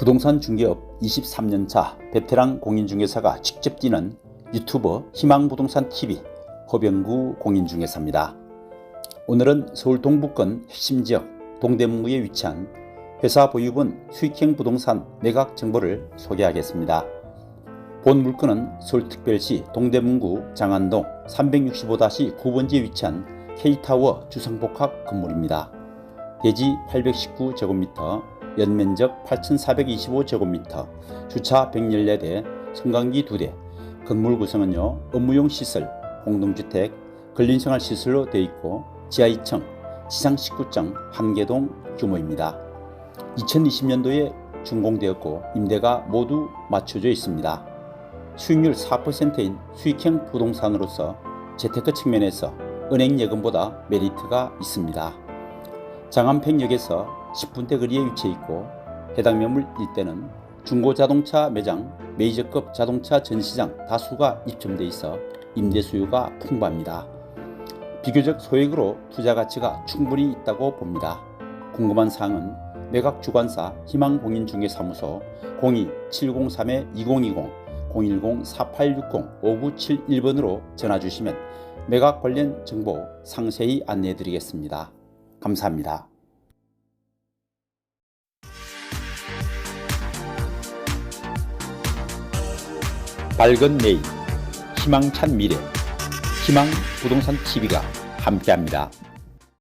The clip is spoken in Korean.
부동산 중개업 23년차 베테랑 공인중개사가 직접 뛰는 유튜버 희망부동산TV 허병구 공인중개사입니다. 오늘은 서울 동부권 핵심 지역 동대문구에 위치한 회사 보유분 수익형 부동산 매각 정보를 소개하겠습니다. 본 물건은 서울특별시 동대문구 장안동 365-9번지에 위치한 K타워 주상복합 건물입니다. 대지 819제곱미터, 연면적 8,425제곱미터, 주차 114대, 승강기 2대, 건물 구성은요, 업무용 시설, 공동주택, 근린생활 시설로 되어 있고 지하 2층, 지상 19층 한 개동 규모입니다. 2020년도에 준공되었고 임대가 모두 맞춰져 있습니다. 수익률 4%인 수익형 부동산으로서 재테크 측면에서 은행 예금보다 메리트가 있습니다. 장안평역에서 10분대 거리에 위치해 있고 해당 매물 일대는 중고자동차 매장, 메이저급 자동차 전시장 다수가 입점돼 있어 임대 수요가 풍부합니다. 비교적 소액으로 투자 가치가 충분히 있다고 봅니다. 궁금한 사항은 매각 주관사 희망공인중개사무소 02-703-2020 010-4860-5971번으로 전화 주시면 매각 관련 정보 상세히 안내해 드리겠습니다. 감사합니다. 밝은 내일, 희망찬 미래, 희망 부동산 TV가 함께합니다.